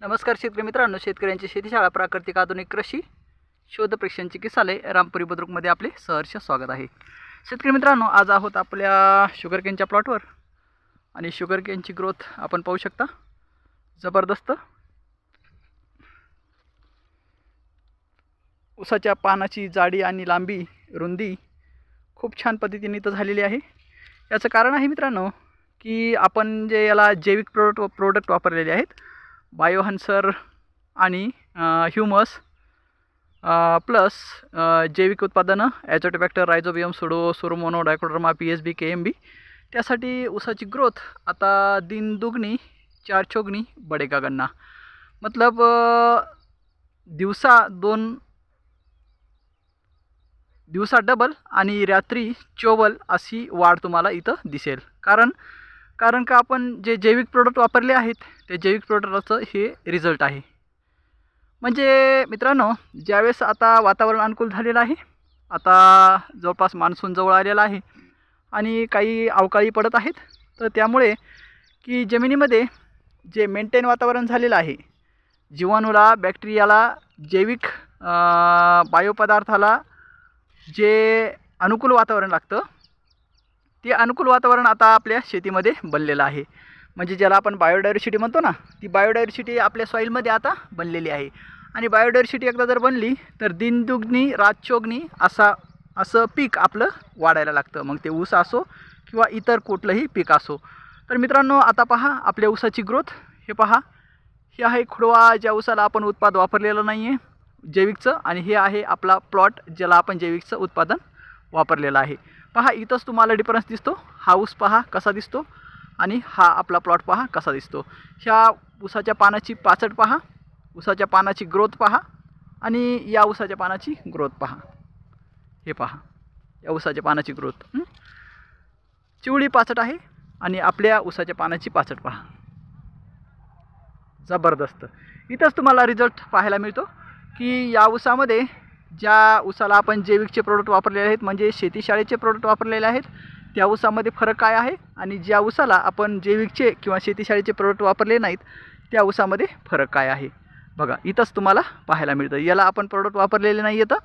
नमस्कार शेतकरी मित्रांनो शेतकऱ्यांची शेतीशाळा प्राकृतिक आधुनिक कृषी शोध परीक्षण चिकित्सालय रामपुरी बुद्रुकमध्ये आपले सहर्ष स्वागत आहे. शेतकरी मित्रांनो आज आहोत आपल्या शुगर केनच्या प्लॉटवर आणि शुगर केनची ग्रोथ आपण पाहू शकता. जबरदस्त. उसाच्या पानाची जाडी आणि लांबी रुंदी खूप छान पद्धतीने इथं झालेली आहे. याचं कारण आहे मित्रांनो की आपण जे याला जैविक प्रोडक्ट प्रोडक्ट वापरलेले आहेत बायोहन्सर आणि ह्युमस प्लस जैविक उत्पादनं ॲजोटोबॅक्टर रायझोबियम सुडो सोरोमोनो trichoderma P S B K M B त्यासाठी ऊसाची ग्रोथ आता दिन दुगणी चार छोगणी बडेगा गन्ना मतलब दिवसा दोन दिवसा डबल आणि रात्री चोबल अशी वाढ तुम्हाला इथं दिसेल. कारण कारण का आपण जे जैविक प्रोडक्ट वापरले आहेत ते जैविक प्रोडक्टाचं हे रिझल्ट आहे. म्हणजे मित्रांनो ज्यावेळेस आता वातावरण अनुकूल झालेलं आहे आता जवळपास मान्सून जवळ आलेला आहे आणि काही अवकाळी पडत आहेत तर त्यामुळे की जमिनीमध्ये जे मेंटेन वातावरण झालेलं आहे जीवाणूला बॅक्टेरियाला जैविक बायोपदार्थाला जे अनुकूल वातावरण लागतं ते अनुकूल वातावरण आता आपल्या शेतीमध्ये बनलेलं आहे. म्हणजे ज्याला आपण बायोडायव्हर्सिटी म्हणतो ना ती बायोडायव्हर्सिटी आपल्या सॉईलमध्ये आता बनलेली आहे. आणि बायोडायव्हर्सिटी एकदा जर बनली तर दिनदुग्नी राजचोग्नी असा असं पीक आपलं वाढायला लागतं. मग ते ऊस असो किंवा इतर कुठलंही पीक असो. तर मित्रांनो आता पहा आपल्या ऊसाची ग्रोथ. हे पहा. हे आहे खुडवा ज्या ऊसाला आपण उत्पाद वापरलेलं नाही आहे जैविकचं. आणि हे आहे आपला प्लॉट ज्याला आपण जैविकचं उत्पादन वापरलेलं आहे. पहा इथंच तुम्हाला डिफरन्स दिसतो. हा ऊस पहा कसा दिसतो आणि हा आपला प्लॉट पहा कसा दिसतो. ह्या ऊसाच्या पानाची पाचट पहा ऊसाच्या पानाची ग्रोथ पहा आणि या ऊसाच्या पानाची ग्रोथ पहा. हे पहा या ऊसाच्या पानाची ग्रोथ चिवळी पाचट आहे आणि आपल्या ऊसाच्या पानाची पाचट पहा. जबरदस्त. इथंच तुम्हाला रिझल्ट पाहायला मिळतो की या ऊसामध्ये ज्या ऊसाला आपण जैविकचे प्रोडक्ट वापरलेले आहेत म्हणजे शेतीशाळेचे प्रोडक्ट वापरलेले आहेत त्या ऊसामध्ये फरक काय आहे? आणि ज्या ऊसाला आपण जैविकचे किंवा शेतीशाळेचे प्रोडक्ट वापरले नाहीत त्या ऊसामध्ये फरक काय आहे? बघा इथंच तुम्हाला पाहायला मिळतं. याला आपण प्रोडक्ट वापरलेले नाही येतं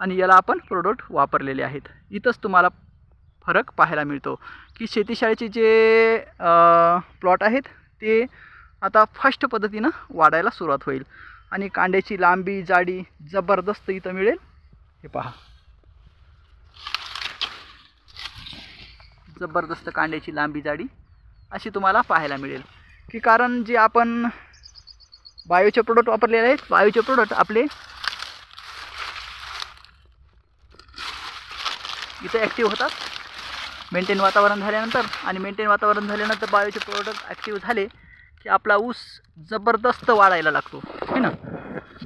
आणि याला आपण प्रोडक्ट वापरलेले आहेत. इथंच तुम्हाला फरक पाहायला मिळतो की शेतीशाळेचे जे प्लॉट आहेत ते आता फास्ट पद्धतीनं वाढायला सुरुवात होईल. आणि कांड्याची लांबी जाडी जबरदस्त इथं मिळेल. हे पहा. जबरदस्त कांड्याची लांबी जाडी अशी तुम्हाला पाहायला मिळेल. की कारण जे आपण बायोचे प्रोडक्ट वापरलेले आहेत बायोचे प्रोडक्ट आपले इथं ॲक्टिव्ह होतात. मेंटेन वातावरण झाल्यानंतर आणि मेंटेन वातावरण झाल्यानंतर बायोचे प्रोडक्ट ॲक्टिव्ह झाले की आपला ऊस जबरदस्त वाढायला लागतो. है ना?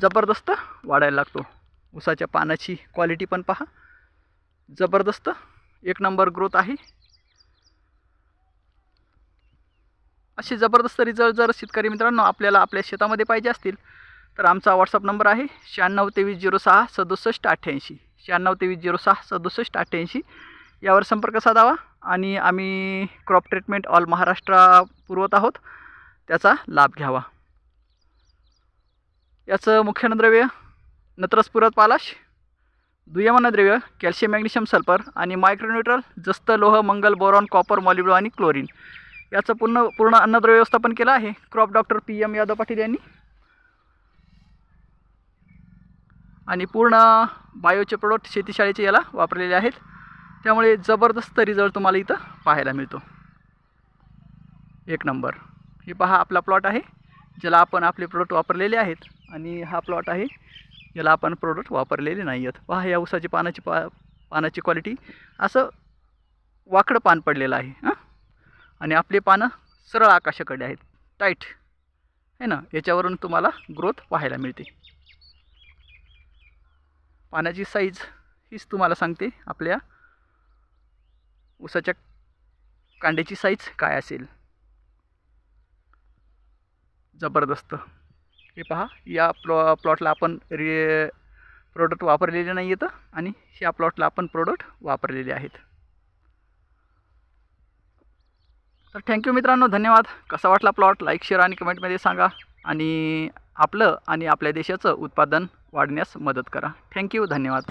जबरदस्त वाढायला लागतो. उसाच्या पानाची क्वालिटी पण पहा. जबरदस्त. एक नंबर ग्रोथ आहे. असे जबरदस्त रिझल्ट जर शेतकरी मित्रांनो आपल्याला आपल्या शेतामध्ये पाहिजे असतील तर आमचा व्हॉट्सअप नंबर आहे शहाण्णव तेवीस झिरो सहा सदुसष्ट अठ्ठ्याऐंशी. शहाण्णव तेवीस झिरो सहा सदुसष्ट अठ्ठ्याऐंशी. यावर संपर्क साधावा आणि आम्ही क्रॉप ट्रीटमेंट ऑल महाराष्ट्रा पुरवत आहोत. त्याचा लाभ घ्यावा. याचं मुख्य अन्नद्रव्य नत्रसपुरात पालाश दुय्यम अन्नद्रव्य कॅल्शियम मॅग्नेशियम सल्फर आणि मायक्रोन्युट्रल जस्त लोह मंगल बोरॉन कॉपर मॉलिब्लो आणि क्लोरीन. याचं पूर्ण पूर्ण अन्नद्रव्य व्यवस्थापन केलं आहे. Crop doctor P M Yadav Patil यांनी. आणि पूर्ण बायोचे प्रोडक्ट शेतीशाळेचे याला वापरलेले आहेत. त्यामुळे जबरदस्त रिझल्ट तुम्हाला इथं पाहायला मिळतो. एक नंबर. हे पहा आपला प्लॉट आहे. ज्याला आपण आपले प्रोडक्ट वापरलेले आहेत. आणि हा प्लॉट आहे ज्याला आपण प्रोडक्ट वापरलेले नाही आहेत. पहा या ऊसाची पानाची पा पानाची क्वालिटी असं वाकडं पान पडलेलं आहे हां? आणि आपले पानं सरळ आकाशाकडे आहेत. टाईट आहे ना? याच्यावरून तुम्हाला ग्रोथ पाहायला मिळते. पाण्याची साईज हीच तुम्हाला सांगते आपल्या ऊसाच्या कांड्याची साईज काय असेल. जबरदस्त. हे पहा या प्लॉ प्लॉटला आपण रे प्रोडक्ट वापरलेले नाही येतं आणि ह्या प्लॉटला आपण प्रोडक्ट वापरलेले आहेत. तर थँक्यू मित्रांनो धन्यवाद. कसा वाटला प्लॉट लाईक शेअर आणि कमेंटमध्ये सांगा. आणि आपलं आणि आपल्या देशाचं उत्पादन वाढण्यास मदत करा. थँक्यू धन्यवाद.